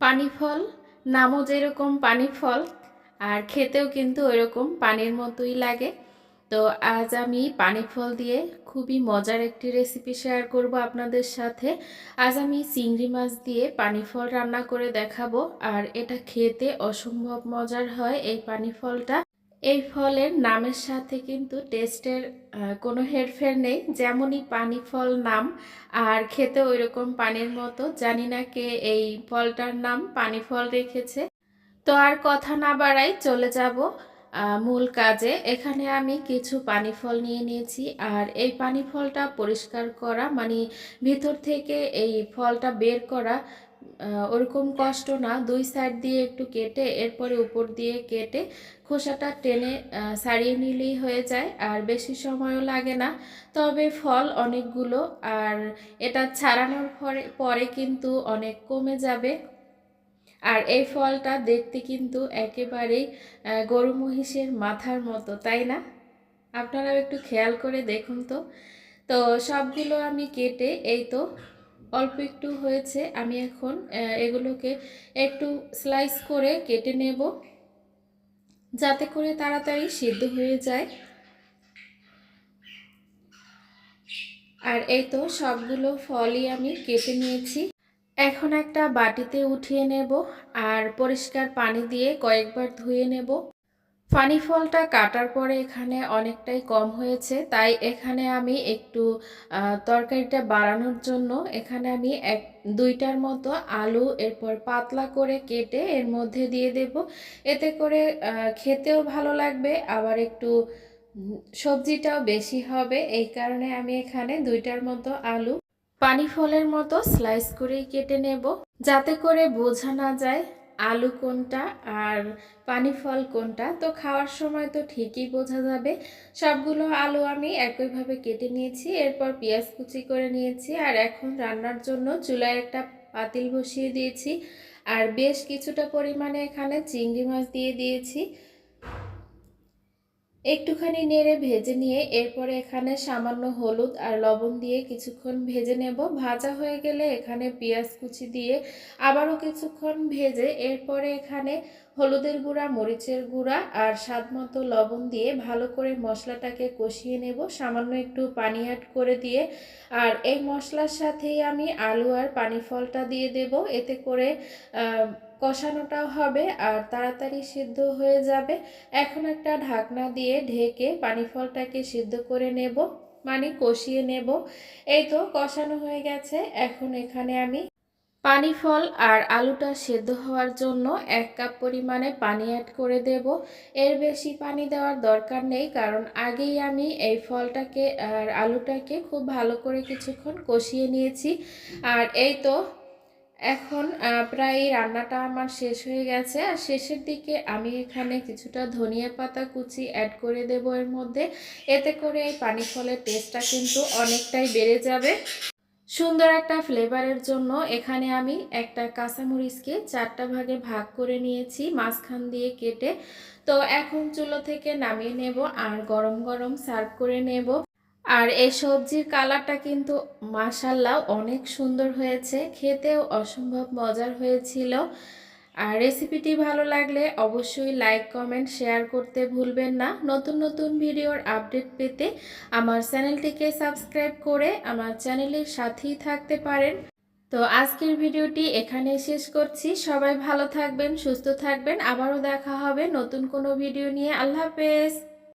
পানি ফল নামও যেরকম পানি ফল আর খেতেও কিন্তু ওইরকম পানির মতোই লাগে। তো আজ আমি পানি ফল দিয়ে খুবই মজার একটি রেসিপি শেয়ার করব আপনাদের সাথে। আজ আমি চিংড়ি মাছ দিয়ে পানি ফল রান্না করে দেখাবো, আর এটা খেতে অসম্ভব মজার হয় এই পানি ফলটা এই ফলের নামের সাথে কিন্তু টেস্টের কোনো হেরফের নেই। যেমনই পানি ফল নাম, আর খেতে ওই রকম পানির মতো। জানি না কে এই ফলটার নাম, পানি ফল রেখেছে। তো আর কথা না বাড়াই চলে যাব মূল কাজে। এখানে আমি কিছু পানি ফল নিয়ে নিয়েছি, আর এই পানি ফলটা পরিষ্কার করা মানে ভিতর থেকে এই ফলটা বের করা ওরকম কষ্ট না, দুই সাইড দিয়ে একটু কেটে, এরপরে উপর দিয়ে কেটে খোসাটা টেনে সারিয়ে নিলেই হয়ে যায়, আর বেশি সময়ও লাগে না। তবে ফল অনেকগুলো, আর এটা ছাড়ানোর পরে পরে কিন্তু অনেক কমে যাবে। আর এই ফলটা দেখতে কিন্তু একেবারেই গরু মহিষের মাথার মতো, তাই না? আপনারাও একটু খেয়াল করে দেখুন তো। তো সবগুলো আমি কেটে, এই তো অল্প একটু হয়েছে, আমি এখন এগুলোকে একটু স্লাইস করে কেটে নেব, যাতে করে তাড়াতাড়ি সিদ্ধ হয়ে যায়। আর এই তো সবগুলো ফলই আমি কেটে নিয়েছি। এখন একটা বাটিতে উঠিয়ে নেব, আর পরিষ্কার পানি দিয়ে কয়েকবার ধুয়ে নেব। পানি ফলটা কাটার পরে এখানে অনেকটাই কম হয়েছে। তাই এখানে আমি একটু তরকারিটা বাড়ানোর জন্য এখানে আমি এক, দুইটার মতো আলু, এরপর পাতলা করে কেটে এর মধ্যে দিয়ে দেব। এতে করে খেতেও ভালো লাগবে, আবার একটু সবজিটাও বেশি হবে। এই কারণে আমি এখানে দুইটার মতো আলু, পানি ফলের মতো স্লাইস করেই কেটে নেব। যাতে করে বোঝা না যায় আলু কোনটা আর পানি ফল কোনটা? তো খাওয়ার সময় তো ঠিকই বোঝা যাবে। সবগুলো আলু আমি একইভাবে কেটে নিয়েছি, এরপর পেঁয়াজ কুচি করে নিয়েছি, আর এখন রান্নার জন্য চুলায় একটা পাতিল বসিয়ে দিয়েছি। আর বেশ কিছুটা পরিমাণে এখানে চিংড়ি মাছ দিয়ে দিয়েছি। একটুখানি নেড়ে ভেজে নিয়ে এরপরে এখানে সামান্য হলুদ আর লবণ দিয়ে কিছুক্ষণ ভেজে নেব। ভাজা হয়ে গেলে এখানে পেঁয়াজ কুচি দিয়ে আবারও কিছুক্ষণ ভেজে এরপরে এখানে হলুদের গুঁড়া, মরিচের গুঁড়া আর স্বাদ মতো লবণ দিয়ে ভালো করে মশলাটাকে কষিয়ে নেব। সামান্য একটু পানি অ্যাড করে দিয়ে আর এই মশলার সাথেই আমি আলু আর পানি ফলটা দিয়ে দেব। এতে করে কষানোটাও হবে আর তাড়াতাড়ি সিদ্ধ হয়ে যাবে। এখন একটা ঢাকনা দিয়ে ঢেকে পানি ফলটাকে সিদ্ধ করে নেব মানে কষিয়ে নেব। এই তো কষানো হয়ে গেছে। এখন এখানে আমি পানি ফল আর আলুটা সেদ্ধ হওয়ার জন্য এক কাপ পরিমাণে পানি অ্যাড করে দেব। এর বেশি পানি দেওয়ার দরকার নেই, কারণ আগেই আমি এই ফলটাকে আর আলুটাকে খুব ভালো করে কিছুক্ষণ কষিয়ে নিয়েছি। আর এই তো এখন প্রায় রান্নাটা আমার শেষ হয়ে গেছে। আর শেষের দিকে আমি এখানে কিছুটা ধনিয়া পাতা কুচি অ্যাড করে দেব এর মধ্যে। এতে করে এই পানি ফলের টেস্টটা কিন্তু অনেকটাই বেড়ে যাবে। সুন্দর একটা ফ্লেভারের জন্য এখানে আমি একটা কাঁচামরিচকে চারটা ভাগে ভাগ করে নিয়েছি মাঝখান দিয়ে কেটে। তো এখন চুলো থেকে নামিয়ে নেব আর গরম গরম সার্ভ করে নেব। আর এই সবজির কালারটা কিন্তু মাশাল্লাহ অনেক সুন্দর হয়েছে। খেতেও অসম্ভব মজার হয়েছিল। আর রেসিপিটি ভালো লাগলে অবশ্যই লাইক, কমেন্ট, শেয়ার করতে ভুলবেন না। নতুন নতুন ভিডিওর আপডেট পেতে আমার চ্যানেলটিকে সাবস্ক্রাইব করে আমার চ্যানেলের সাথেই থাকতে পারেন। তো আজকের ভিডিওটি এখানে শেষ করছি। সবাই ভালো থাকবেন, সুস্থ থাকবেন। আবারও দেখা হবে নতুন কোনো ভিডিও নিয়ে। আল্লাহ হাফেজ।